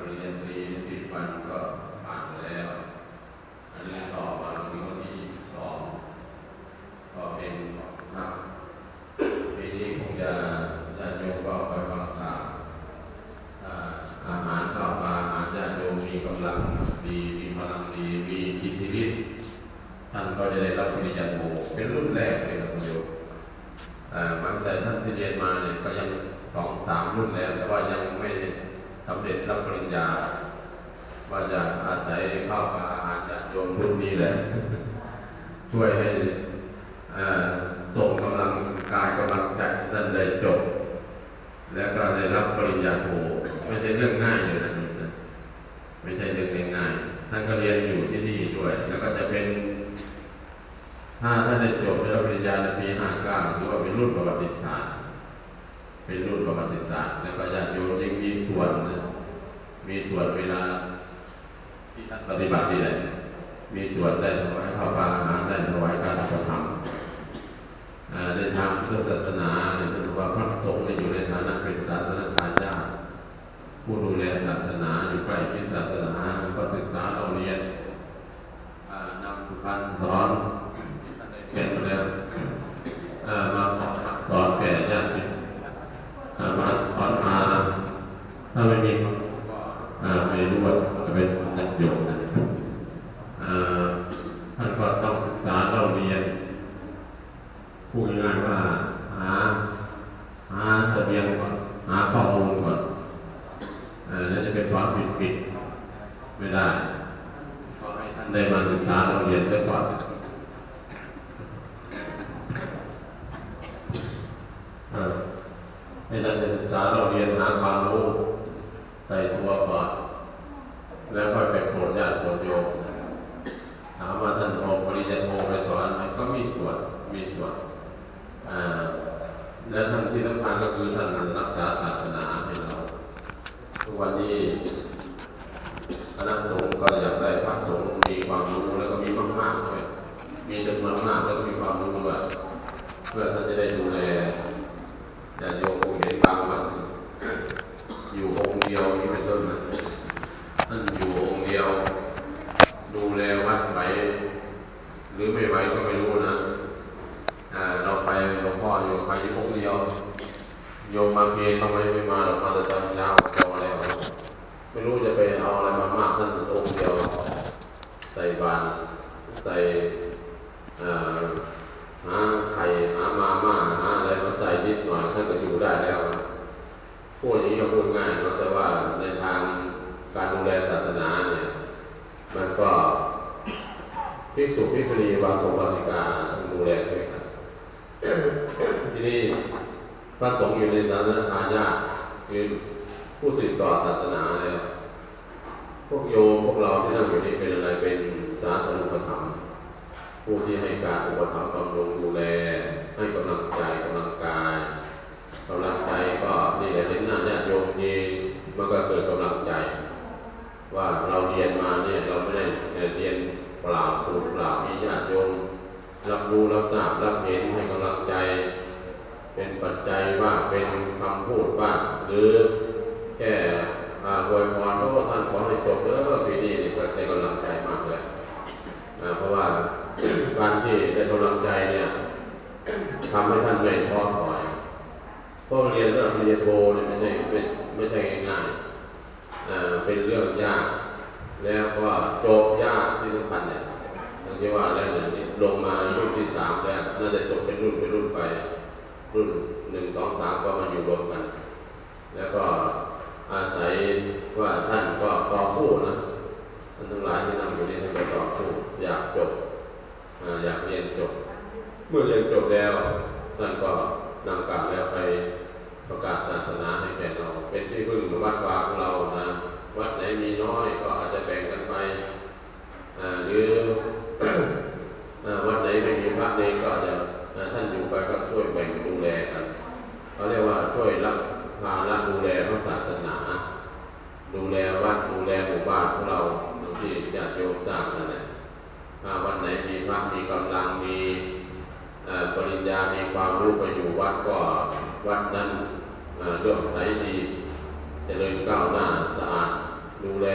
ปริญญาตรีสิบวันก็ผ่านไปแล้ว อันนี้ต่อมาตรงนี้ก็ที่สองก็เป็นนักปีนี้คงจะจะโยมก็ไปฟังข่าวอ่าอาหารข้าวปลาอาหารญาติโยมมีกำลังดีมีพลังดีมีอิทธิฤทธิ์ท่านก็จะได้รับปริญญาโทเป็นรุ่นแรกเลยนะคุณโยมอ่าบางแต่ท่านที่เรียนมาเนี่ยก็ยังสองสามรุ่นแล้วแต่ว่ายังไม่ สำเร็จรับปริญญา ว่าจะอาศัยข้าวปลาอาหารจากโยมรุ่นนี้แหละ ช่วยให้ส่งกำลังกายกำลังใจนั่นได้จบ แล้วก็ได้รับปริญญาโทไม่ใช่เรื่องง่ายเลยนะนี่นะไม่ใช่เรื่องง่ายๆท่านก็เรียนอยู่ที่นี่ด้วย แล้วก็จะเป็นถ้าท่านได้จบได้รับปริญญาในปีห้าเก้าถือว่าเป็นรุ่นประวัติศาสตร์ เป็นรุ่นประวัติศาสตร์ แล้วก็ญาติโยมยังมีส่วนนะมีส่วนเวลาที่ท่านปฏิบัตินี่แหละมีส่วนได้ถวายข้าวปลาอาหารได้ถวายการกระทำอ่าได้ทำเพื่อศาสนาเนี่ยถือว่าพระสงฆ์ในอยู่ในฐานะเป็นศาสนาทายาทผู้ดูแลศาสนาอยู่ใกล้ชิดศาสนาก็ศึกษาเราเรียนอ่านำการสอนที่ท่านได้เรียนมาแล้วอ่ามาสอนแก่ญาติอ่ามาสอนมาถ้าไม่มีความรู้ก็อ่้ว่าจะไปสอนญาติโยมนะท่านก็ต้องศึกษาเราเรียนพูดง่ายว่าหาหาเสบียงก่อนหาข้อมูลก่อนแล้วจะไปสอนผิดผิดไม่ได้ก็ให้ท่านได้มาศึกษาเราเรียนซะก่อนเออให้ท่านได้ศึกษาเราเรียนหาความรู้ใส่ แล้วค่อยไปโปรดญาติโปรดโยมถามว่าท่านโทปริญญาโทไปสอนไหมก็มีส่วนมีส่วนและท่านที่สำคัญก็คือท่านรักษาศาสนาให้เราทุกวันนี้คณะสงฆ์ก็อยากได้พระสงฆ์มีความรู้แล้วก็มีมากๆด้วยมีจำนวนมากแล้วก็มีความรู้ด้วยเพื่อท่านจะได้ดูแลอย่าติโยมคงเห็นบางวันอยู่องค์เดียวนี่เป็นต้นนะท่านอยู่องค์เดียว ดูแลวัดไหวหรือไม่ไหวก็ไม่รู้นะ อ่าเราไปหลวงพ่ออยู่ไปอยู่องค์เดียว โยมมาเพลทำไมไม่มาหรอกมาแต่ตอนเช้าพอแล้วไม่รู้จะไปเอาอะไรมามากท่านองค์เดียวใส่บาตรใส่หาไข่หามาม่าหาอะไรมาใส่นิดหน่อยท่านก็อยู่ได้แล้วพูดอย่างนี้ก็พูดง่ายเนาะแต่ว่าในทางการดูแลศาสนาเนี่ยมันก็ภิกษุภิกษุณีวาสงวาสิกาดูแลด้วยกันทีนี้ พระสงฆ์อยู่ในศาสนาทายาทคือผู้สืบต่อศาสนาแล้วพวกโยมพวกเราที่นั่งอยู่นี่เป็นอะไรเป็นศาสนุปถัมภ์ผู้ที่ให้การอุปถัมภ์บำรุงดูแล ให้กำลังใจกำลังกายกำลังใจก็นี่แหละเห็นหน้าญาติโยมทีมันก็เกิดกำลังใจ ว่าเราเรียนมาเนี่ยเราไม่ได้เรียนเปล่าสูตรเปล่ามีญาติโยมรับรู้รับทราบรับเห็นให้กำลังใจ เป็นปัจจัยว่าเป็นคำพูดบ้างหรือแค่อาวยพรเพราะว่าท่านขอให้จบเด้อปีนี้ก็ได้กำลังใจมากเลยเพราะว่าการที่ได้กำลังใจเนี่ยทำให้ท่านไม่ท้อถอยเพราะเรียนเรื่องปริญญาโทเนี่ยไม่ใช่ไม่ไม่ใช่ง่ายๆอ่าเป็นเรื่องยาก แล้วก็จบยากที่สำคัญเนี่ยอย่างที่ว่าแล้วเนี่ยลงมารุ่นที่สามแล้วน่าจะจบเป็นรุ่นเป็นรุ่นไป รุ่นหนึ่งสองสามก็มาอยู่รวมกัน แล้วก็อาศัยว่าท่านก็ต่อสู้นะท่านทั้งหลายที่นั่งอยู่นี่ท่านก็ต่อสู้อยากจบอยากเรียนจบ เมื่อเรียนจบแล้วท่านก็นำกลับแล้วไปประกาศศาสนาให้แก่เรา เป็นที่พึ่งวัดวาของเรานะวัดไหนมีน้อยก็อาจจะแบ่งกันไปหรือวัดไหน จจะท่านอยู่ไปก็ช่วยแบ่งดูแลกันเขาเรียกว่าช่วยรับภาระดูแลพระศาสนา ดูแลวัดดูแลหมู่บ้านของเราบางที่ญาติโยมสร้างนั่นแหละถ้าวันไหนมีพระมีกำลังมีปริญญา มีความรู้ไปอยู่วัดก็วัดนั้นเรื่องใสดีเจริญก้าวหน้าสะอาดดูแล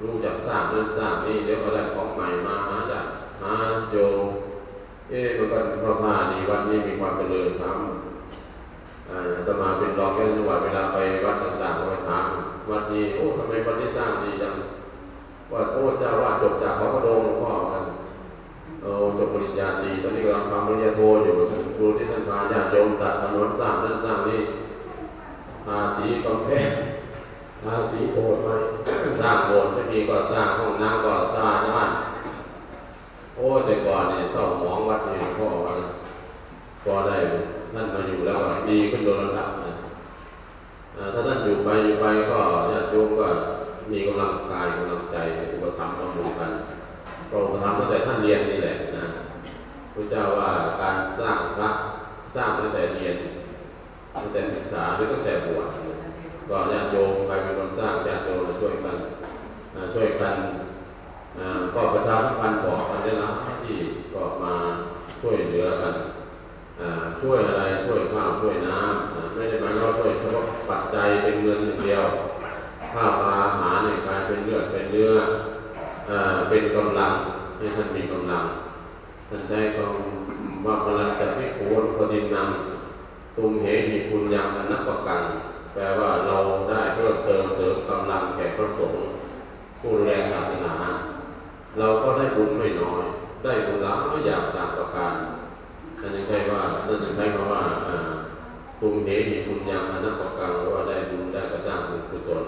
รู้จักสร้างนั่นสร้างนี่เดี๋ยวก็ได้ของใหม่มาหาจากหาโยมเอ๊ะมันก็เข้าท่าดีวัดนี้มีความเจริญทำอ่าจะมาเป็นรองแค่จังหวัดเวลาไปวัดต่างๆไปถามวัดนี้โอ้ทำไมวัดนี้สร้างดีจังว่าโอ้เจ้าว่าจบจากเขาก็โดงหลวงพ่อกันเออจบปริญญาตรีตอนนี้กำลังทำปริญญาโทอยู่ครูที่ท่านพาญาติโยมตัดถนนสร้างนั่นสร้างนี่ทาสีกำแพงทาสีโบสถ์ไว้สร้างโบสถ์ไม่มีก็สร้างห้องน้ำก็สร้างบ้านโอ้แต่ก่อนเนี่ยเศร้าหมองวัดนี่หลวงพ่อว่า ก็ได้ท่านมาอยู่แล้วก็ดีขึ้นโดยลำดับนะอ่าถ้าท่านอยู่ไปอยู่ไปก็ญาติโยมก็มีกำลังกายกำลังใจอุปถัมภ์บำรุงกันก็อุปถัมภ์ตั้งแต่ท่านเรียนนี่แหละนะพระเจ้าว่าการสร้างพระสร้างตั้งแต่เรียนตั้งแต่ศึกษาหรือตั้งแต่บวชก็ญาติโยมใครเป็นคนสร้างญาติโยมมาช่วยกันช่วยกันก็ประชาสัมพันธ์บอกกันได้รับที่ก็มาช่วยเหลือกัน ช่วยอะไรช่วยข้าวช่วยน้ำไม่ได้หมายว่าช่วยเฉพาะปัจจัยเป็นเงินอย่างเดียวข้าวปลาอาหารในกลารเป็นเลือดเป็นเนื้อเป็นกำลังให้ท่านมีกำลังท่านได้คำว่ากำลังจะพิโขนพดินนำตุมเหหิปุญญังอนัปปกัน แปลว่าเราได้เพิ่มเติมเสริมกำลังแก่พระสงฆ์ผู้ดูแลศาสนา เราก็ได้บุญไม่น้อย ได้บุญหลายอย่างต่างประการ นั่นจึงใช่ว่านั่นจึงใช้คำว่าอ่าภูมิเหตุบุญยังอนัตตกังว่าได้บุญได้กระสร้างบุญกุศล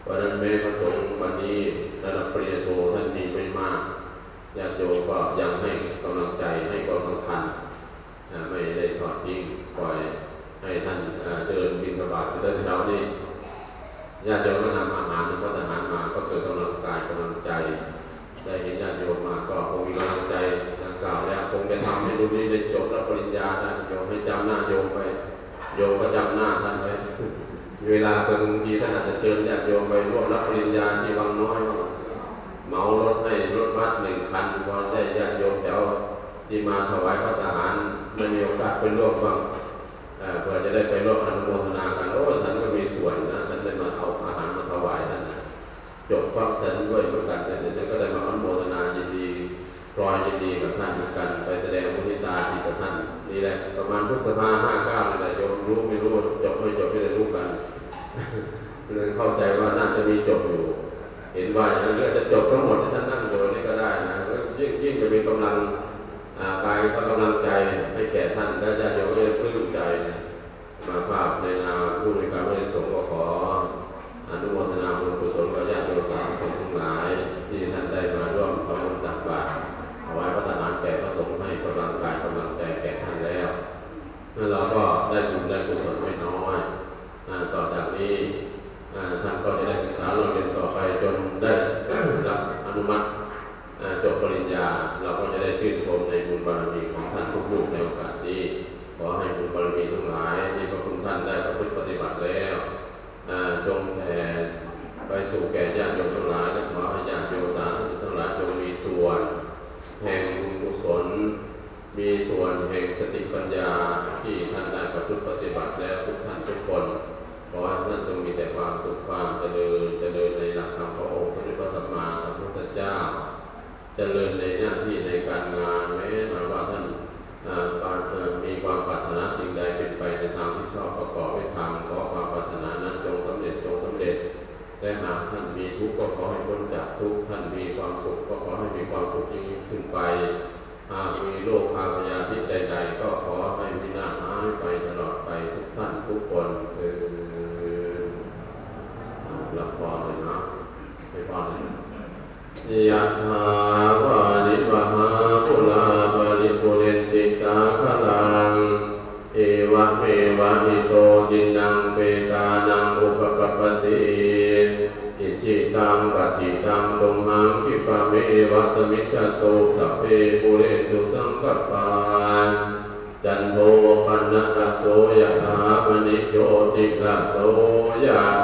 เพราะนั้นแม้พระสงฆ์วันนี้ระดับปริญญาโทท่านมีไม่มากญาติโยมก็ยังให้กำลังใจให้ความสำคัญไม่ได้ทอดทิ้งปล่อยให้ท่านเอ่อเดินบินสบาตไปเดินแถวนี้ญาติโยมก็ เวลาเป็นบางทีท่านอาจจะเชิญญาติโยมไปร่วมรับปริญญาที่วังน้อยเหมารถให้รถบัสหนึ่งคันพอได้ญาติโยมแถวที่มาถวายพระทหารไม่มีโอกาสไปร่วมบ้างเอ่อเพื่อจะได้ไปร่วมอนุโมทนากันโอ้ฉันก็มีส่วนนะฉันได้มาเอาอาหารมาถวายท่นนะจบความฉันด้วยเหมือนกันแต่เดี๋ยวฉันก็ได้มาอนุโมทนายินดีรอยยินดีกับท่านเหมือนกันไปแสดงมุทิตาที่กับท่านนี่แหละประมาณพฤษภาห้าเก้านี่แหละโยมรู้ไม่รู้จบไม่จบไม่ได้รู้กัน เลยเข้าใจว่าน่าจะมีจบอยู่ เห็นว่าอย่างนั้นเรื่องจะจบทั้งหมดที่ท่านนั่งอยู่นี่ก็ได้นะก็ยิ่งยิ่งจะมีกำลังกายก็กำลังใจให้แก่ท่านและญาติโยมก็จะปลื้มใจ มาภาพในนามผู้บริการบริสงฆ์ก็ขออนุโมทนาบุญกุศลกับญาติโยมสาธุชนทั้งหลาย ที่ท่านได้มาร่วมทำบุญตักบาตรถวายพระทารแก่พระสงฆ์ให้กำลังกายกำลังใจแก่ท่านแล้วนั่นเราก็ได้บุญได้กุศลไม่น้อยอ่าต่อจากนี้อ่า ท่านก็จะได้ศึกษาเราเรียนต่อไปจนได้รับอนุมัติจบปริญญาเราก็จะได้ชื่นชมในบุญบารมีของท่านทุกรูปในโอกาสนี้ขอให้บุญบารมีทั้งหลายที่พระคุณท่านได้ประพฤติปฏิบัติแล้วอ่าจงแผ่ไปสู่แก่ญาติโยมทั้งหลายและขอให้ญาติโยมสาธุชนทั้งหลายจงมีส่วน แห่งบุญกุศล มีส่วนแห่งสติปัญญาที่ท่านได้ประพฤติปฏิบัติแล้วทุกท่านทุกคน ขอให้ท่านจงมีแต่ความสุขความเจริญเจริญในหลักธรรมขององค์พระพุทธสัมมาสัมพุทธเจ้า เจริญในหน้าที่ในการงานแม้หากว่าท่านมีความปรารถนาสิ่งใดเป็นไปในทางที่ชอบประกอบด้วยธรรมขอความปรารถนานั้นจงสำเร็จจงสำเร็จและหากท่านมีทุกข์ก็ขอให้พ้นจากทุกข์ท่านมีความสุขก็ขอให้มีความสุขยิ่งขึ้นไป วะเมวะนิโตจินังเปตานังอุปกปติอิจิตังปฏิตังตุมหังคิปะเมวะสมิจจโตสัพเพปุเรตุสังกปานจันโทปนนะโสยะถามณิโยติระโสยะถา